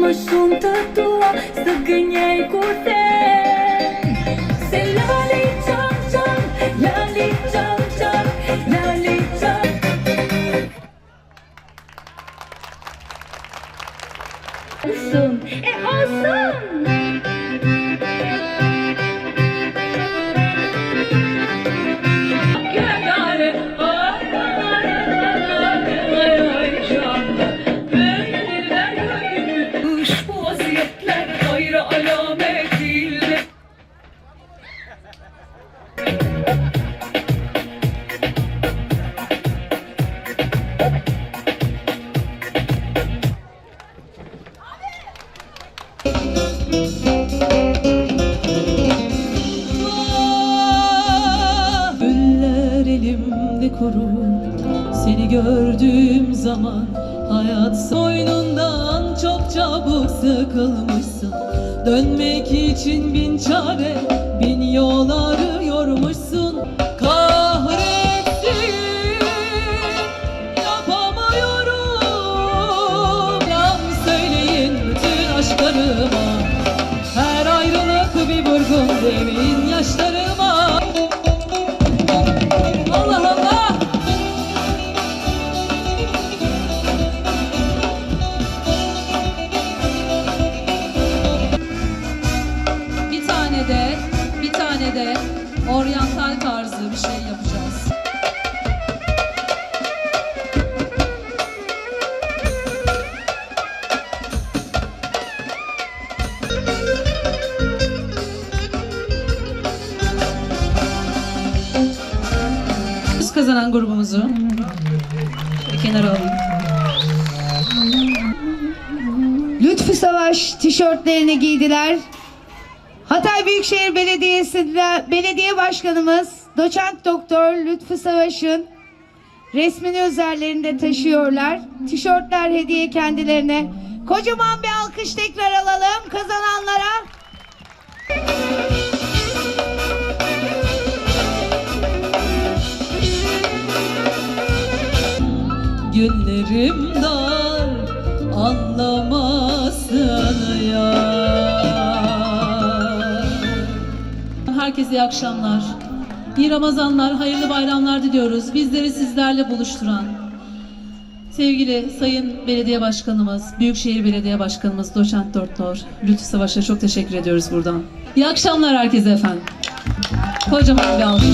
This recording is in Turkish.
Më shumë të tua Së gënjej kur the. Se lali qam qam Lali qam qam Lali qam. Olsun, e olsun kuru Seni gördüğüm zaman Hayat soynundan çok çabuk sıkılmışsın. Dönmek için bin çare oryantal tarzı bir şey yapacağız. Biz kazanan grubumuzu bir kenara alayım. Lütfü Savaş tişörtlerini giydiler. Hatay Büyükşehir Belediyesi'nde belediye başkanımız doçent doktor Lütfü Savaş'ın resmini üzerlerinde taşıyorlar. Tişörtler hediye kendilerine. Kocaman bir alkış tekrar alalım kazananlara. Günlerim dar anlamazsın ya Herkese iyi akşamlar. İyi Ramazanlar, hayırlı bayramlar diliyoruz. Bizleri sizlerle buluşturan sevgili Sayın Belediye Başkanımız, Büyükşehir Belediye Başkanımız Doçent Doktor Lütfü Savaş'a çok teşekkür ediyoruz buradan. İyi akşamlar herkese efendim. Kocaman bir alkış.